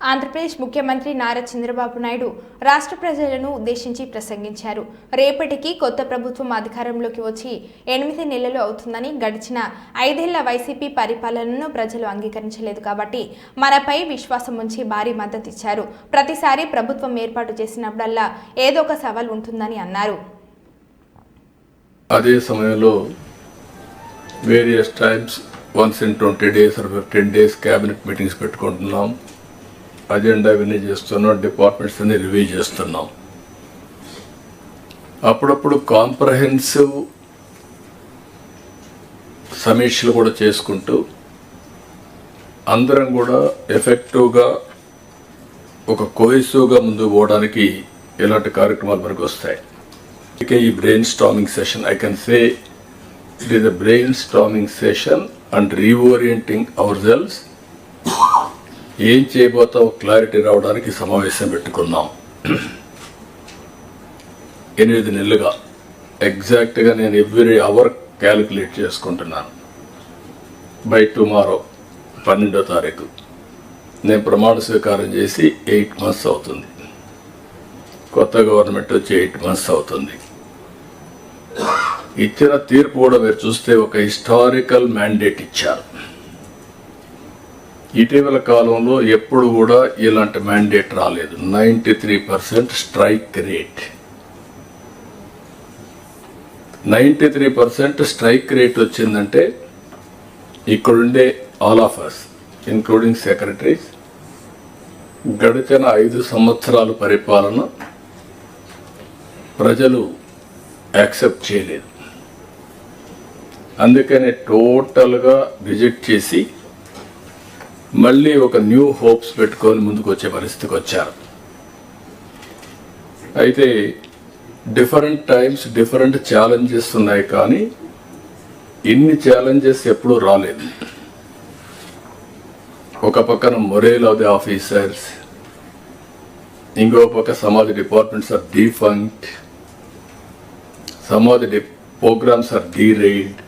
ఆంధ్రప్రదేశ్ ముఖ్యమంత్రి నారా చంద్రబాబు నాయుడు రాష్ట్ర ప్రజలను ఉద్దేశించి ప్రసంగించారు. రేపటికి కొత్త ప్రభుత్వం అధికారంలోకి వచ్చి ఎనిమిది నెలలు అవుతుందని గడిచిన ఐదేళ్ళ వైసీపీ పరిపాలనను ప్రజలు అంగీకరించలేదు కాబట్టి మనపై విశ్వాసం ఉంచి భారీ మద్దతు ఇచ్చారు. ప్రతిసారి ప్రభుత్వం ఏర్పాటు చేసినప్పుడల్లా ఏదో ఒక సవాల్ ఉంటుందని అన్నారు. అదే సమయంలో various times once in twenty days fifteen days cabinet meetings పెట్టుకుంటున్నాం. అజెండా ఇవన్నీ చేస్తున్నాం డిపార్ట్మెంట్స్ అన్ని రివ్యూ చేస్తున్నాం. అప్పుడప్పుడు కాంప్రహెన్సివ్ సమీక్షలు కూడా చేసుకుంటూ అందరం కూడా ఎఫెక్టివ్గా ఒక కోహెసివ్గా ముందుకు పోవడానికి ఇలాంటి కార్యక్రమాలు మనకు వస్తాయి. ఇక ఈ brain storming session I can say it is a brain storming session and reorienting our cells ఏం చేయబోతావు క్లారిటీ రావడానికి సమావేశం పెట్టుకున్నాం ఎనిమిది నెలలుగా ఎగ్జాక్ట్గా నేను ఎవ్రీ అవర్ క్యాలిక్యులేట్ చేసుకుంటున్నాను. బై టుమారో పన్నెండో తారీఖు. నేను ప్రమాణ స్వీకారం చేసి ఎయిట్ మంత్స్ అవుతుంది. కొత్త గవర్నమెంట్ వచ్చి ఎయిట్ మంత్స్ అవుతుంది. ఇచ్చిన తీర్పు కూడా మీరు చూస్తే ఒక హిస్టారికల్ మ్యాండేట్ ఇచ్చారు. ఇటీవల కాలంలో ఎప్పుడు కూడా ఇలాంటి మ్యాండేట్ రాలేదు. Ninety three percent strike rate ninety three percent strike rate వచ్చిందంటే ఇక్కడుండే ఆల్ ఆఫ్ ఇన్క్లూడింగ్ సెక్రటరీస్ గడిచిన ఐదు సంవత్సరాల పరిపాలన ప్రజలు యాక్సెప్ట్ చేయలేదు. అందుకని టోటల్గా రిజెక్ట్ చేసి మళ్ళీ ఒక న్యూ హోప్స్ పెట్టుకొని ముందుకు వచ్చే పరిస్థితికి వచ్చారు. అయితే డిఫరెంట్ టైమ్స్ డిఫరెంట్ ఛాలెంజెస్ ఉన్నాయి కానీ ఇన్ని ఛాలెంజెస్ ఎప్పుడూ రాలేదు. ఒక పక్కన మొరేల్ ఆఫ్ ది ఆఫీసర్స్ ఇంకో పక్క సమాధి డిపార్ట్మెంట్స్ ఆర్ డీఫంక్ట్ సమాధి the programs are derailed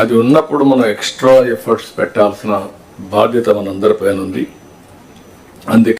అది ఉన్నప్పుడు మనం ఎక్స్ట్రా ఎఫర్ట్స్ పెట్టాల్సిన బాధ్యత మనందరిపైన ఉంది. అందుకే